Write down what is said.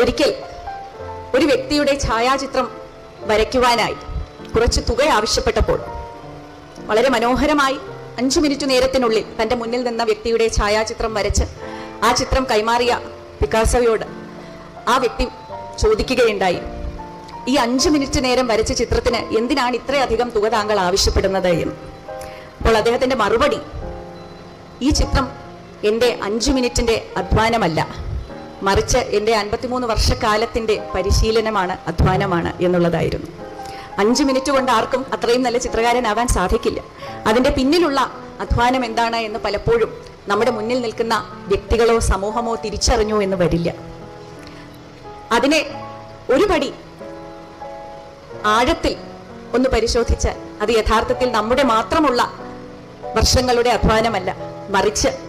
ഒരിക്കൽ ഒരു വ്യക്തിയുടെ ഛായാചിത്രം വരയ്ക്കുവാനായി കുറച്ച് തുക ആവശ്യപ്പെട്ടപ്പോൾ വളരെ മനോഹരമായി അഞ്ചു മിനിറ്റ് നേരത്തിനുള്ളിൽ തന്റെ മുന്നിൽ നിന്ന വ്യക്തിയുടെ ഛായാചിത്രം വരച്ച് ആ ചിത്രം കൈമാറിയ പിക്കാസോയോട് ആ വ്യക്തി ചോദിക്കുകയുണ്ടായി ഈ അഞ്ച് മിനിറ്റ് നേരം വരച്ച ചിത്രത്തിന് എന്തിനാണ് ഇത്രയധികം തുക താങ്കൾ ആവശ്യപ്പെടുന്നത്? എന്ന്. അപ്പോൾ അദ്ദേഹത്തിന്റെ മറുപടി ഈ ചിത്രം എന്റെ അഞ്ച് മിനിറ്റിന്റെ അധ്വാനമല്ല. മറിച്ച് എന്റെ അൻപത്തിമൂന്ന് വർഷക്കാലത്തിന്റെ പരിശീലനമാണ് അധ്വാനമാണ് എന്നുള്ളതായിരുന്നു. അഞ്ച് മിനിറ്റ് കൊണ്ട് ആർക്കും അത്രയും നല്ല ചിത്രകാരനാവാൻ സാധിക്കില്ല. അതിന്റെ പിന്നിലുള്ള അധ്വാനം എന്താണ് എന്ന് പലപ്പോഴും നമ്മുടെ മുന്നിൽ നിൽക്കുന്ന വ്യക്തികളോ സമൂഹമോ തിരിച്ചറിഞ്ഞു എന്ന് വരില്ല. അതിനെ ഒരു പടി ആഴത്തിൽ ഒന്ന് പരിശോധിച്ചാൽ അത് യഥാർത്ഥത്തിൽ നമ്മുടെ മാത്രമുള്ള വർഷങ്ങളുടെ അധ്വാനമല്ല മറിച്ച്